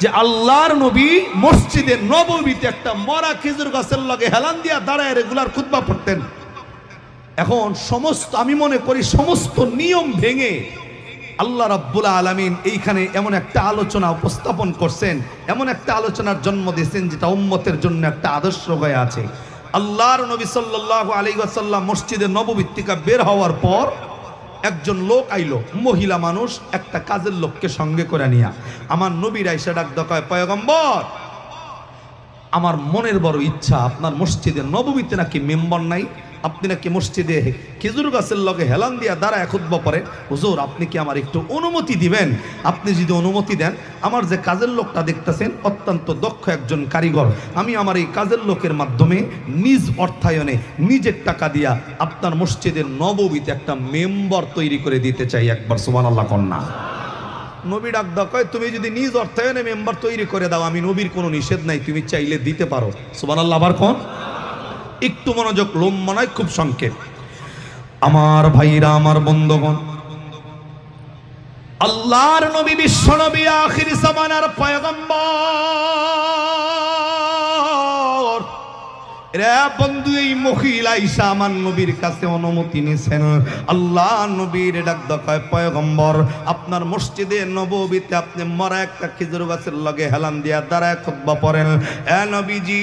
যে আল্লাহর নবী মসজিদে নববীতে একটা মরা খেজুর গাছের লগে হেলান দিয়া দাঁড়ায় রেগুলার খুতবা পড়তেন। এখন সমস্ত, আমি মনে করি সমস্ত নিয়ম ভেঙে আল্লাহ রাব্বুল আলামিন এইখানে এমন একটা আলোচনা উপস্থাপন করছেন, এমন একটা আলোচনার জন্ম দিয়েছেন যেটা উম্মতের জন্য একটা আদর্শ হয়ে আছে। আল্লাহর নবী সাল্লাল্লাহু আলাইহি ওয়াসাল্লাম মসজিদে নববীত্তিকা বের হওয়ার পর একজন লোক আইলো, মহিলা মানুষ একটা কাজের লোককে সঙ্গে করে নিয়া। আমার নবীর আইসা ডাক দকায় পয়গম্বর, আমার মনের বড় ইচ্ছা, আপনার মসজিদে নবমীতে নাকি মেম্বর নাই? আপনি নাকি মসজিদে খেজুর গাছের লগে হেলান দিয়া দ্বারা খুদ্ব পরে হুজুর, আপনি কি আমার একটু অনুমতি দিবেন? আপনি যদি অনুমতি দেন, আমার যে কাজের লোকটা দেখতেছেন, অত্যন্ত দক্ষ একজন কারিগর, আমি আমার এই কাজের লোকের মাধ্যমে নিজ অর্থায়নে নিজের টাকা দিয়া আপনার মসজিদের নবমীতে একটা মেম্বার তৈরি করে দিতে চাই একবার সুমান আল্লাহ কন্যা নবী ডাকদা কয়, তুমি যদি নিজ অর্থায়নে মেম্বার তৈরি করে দাও, আমি নবীর কোনো নিষেধ নাই, তুমি চাইলে দিতে পারো। সুবান আল্লাহ আবার কোন? একটু মনোযোগ লম্বা নয়, খুব সংক্ষেপ। আমার ভাইরা, আমার বন্ধুগণ, আল্লাহর নবী বিশ্ব নবী আখির জামানার পয়গম্বর। রে বন্ধু, এই মহিলা ঈশা আমার নবীর কাছে অনুমতি নিছেন। আল্লাহ নবীর ডাক দকায় পয়গম্বর, আপনার মসজিদে নববীতে আপনি মরা একটা খেজুর গাছের লগে হেলান দিয়া দাঁড়ায় খুতবা পড়েন। এ নবীজি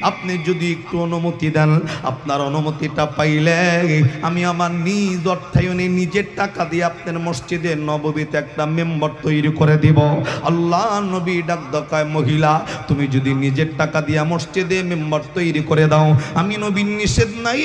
আপনি যদি একটু অনুমতি দেন, আপনার অনুমতিটা পাইলে আমি আমার নিজ অর্থায়নে নিজের টাকা দিয়ে আপনার মসজিদে নববীতে একটা মেম্বার তৈরি করে দিব। আল্লাহ নবী ডাক দকায় মহিলা, তুমি যদি নিজের টাকা দিয়া মসজিদে মেম্বার তৈরি করে দাও, আমি নবীর নিষেধ নাই।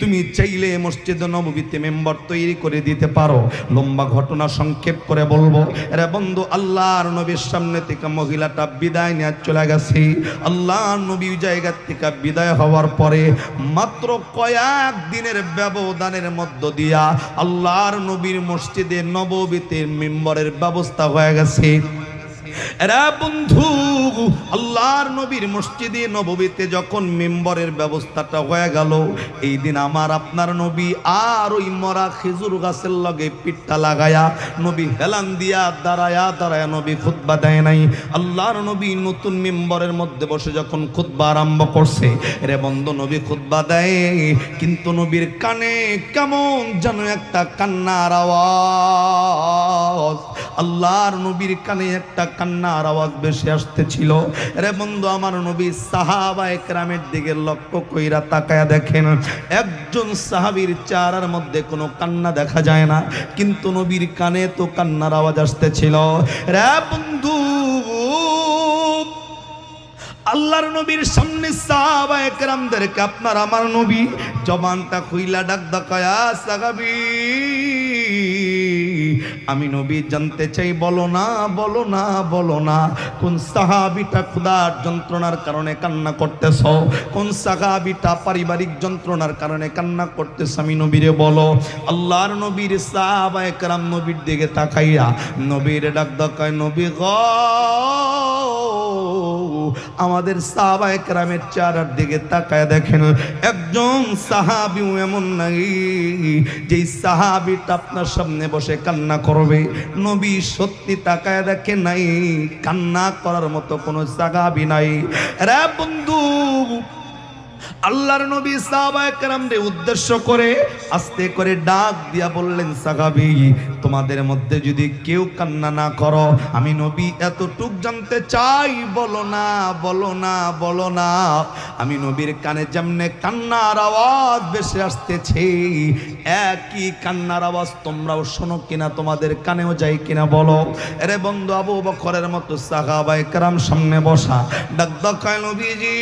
তুমি চাইলে মসজিদ নববীতে মেম্বার তৈরি করে দিতে পারো। লম্বা ঘটনা সংক্ষেপ করে বলব। রে বন্ধু, আল্লাহর নবীর সামনে থেকে মহিলাটা বিদায় নিয়ে চলে গেছে। আল্লাহ নবী জায়গা থেকে বিদায় হওয়ার পরে মাত্র কয়েক দিনের ব্যবধানের মধ্য দিয়া আল্লাহর নবীর মসজিদে নববীতে মেম্বরের ব্যবস্থা হয়ে গেছে। এরা বন্ধু, আল্লাহর নবীর মসজিদে নববীতে যখন মেম্বরের ব্যবস্থাটা হয়ে গেল, এই দিন আমার আপনার নবী আর ওই মরা খেজুর গাছের লগে পিঠটা লাগায়া, নবী হেলান দিয়া দাঁড়ায়া দাঁড়ায়া নবী খুতবা দেয় নাই। আল্লাহর নবী নতুন মেম্বরের মধ্যে বসে যখন খুতবা আরম্ভ করছে রে বন্ধু, নবী খুতবা দেয়, কিন্তু নবীর কানে কেমন যেন একটা কান্নার আওয়াজ। আল্লাহর নবীর কানে একটা কান্নার আওয়াজ বেশি আসতেছিল। রে বন্ধু, আমার নবী সাহাবা একরামের দিকে লক্ষ্য কইরা তাকায়া দেখেন, একজন সাহাবীর চারার মধ্যে কোনো কান্না দেখা যায় না, কিন্তু নবীর কানে তো কান্নার আওয়াজ আসতেছিল। রে বন্ধু, আল্লাহর নবীর সামনে সাহাবা একরামদেরকে আপনার আমার নবী, জবানটা খুইলা ডাক ডাকায়া সাগাবি আমি নবী জানতে চাই, বলো না বলো না বলো না। কোন সাহাবিটা ক্ষুদার যন্ত্রণার কারণে কান্না করতেছ? কোন সাহাবিটা পারিবারিক যন্ত্রণার কারণে কান্না করতেছ? আমি নবীরে বলো। আল্লাহর নবীর সাহাবায় কারাম নবীর দিকে তাকাইয়া নবীর ডাক ডাকায় নবী গ আমাদের সাহাবা একরামের চারার দিকে তাকায় দেখেন, একজন সাহাবিও এমন নাই, যেই সাহাবিটা আপনার সামনে বসে কান্না করবে। নবী সত্যি তাকায় দেখে নাই, কান্না করার মতো কোনো সাহাবি নাই। রে বন্ধু আল্লাহর নবী সাহাবায়ে কেরামরে উদ্দেশ্য করে, আস্তে করে ডাক দিয়া বললেন, সাহাবী, তোমাদের মধ্যে যদি কেউ কান্না না করো, আমি নবী এতটুক জানতে চাই, বলো না বলো না বলো না। আমি নবীর কানে যেমনে কান্নার আওয়াজ বেশি আসতেছে, একই কান্নার আওয়াজ তোমরাও শোনো কিনা, তোমাদের কানেও যাই কিনা বলো। এরে বন্ধু আবু বকরের মতো সাহাবায়ে কেরাম সামনে বসা, ডাক ডাকায় নবীজি।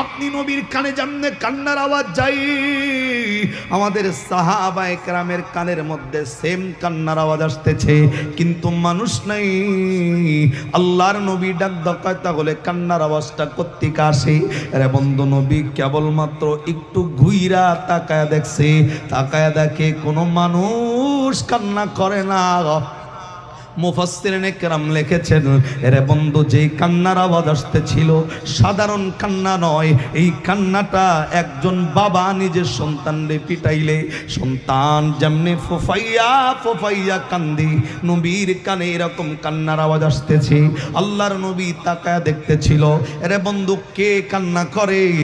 আপনি নবীর কানে জানলে কান্নার আওয়াজ যাই। আমাদের সাহাবা একরামের কানের মধ্যে সেম কান্নার আওয়াজ আসতেছে, কিন্তু মানুষ নাই। আল্লাহর নবী ডাক দকায় তাহলে কান্নার আওয়াজটা কর্তিকা আসে? রে বন্ধু নবী, কেবলমাত্র একটু ঘুইরা তাকায়া দেখছে, তাকায়া দেখে কোনো মানুষ কান্না করে না। মুফাসসিরিনে কেরাম লিখেছেন, এরে বন্ধু, যেই কান্নার আওয়াজ আসতেছিল, সাধারণ কান্না নয়। এই কান্নাটা একজন বাবা নিজের সন্তানরে পিটাইলে, সন্তান যেমনি ফোফাইয়া ফোফাইয়া কান্দি, নবীর কানে এরকম কান্নার আওয়াজ আসতেছে। আল্লাহর নবী তাকায় দেখতেছিল, এরে বন্ধু, কে কান্না করে?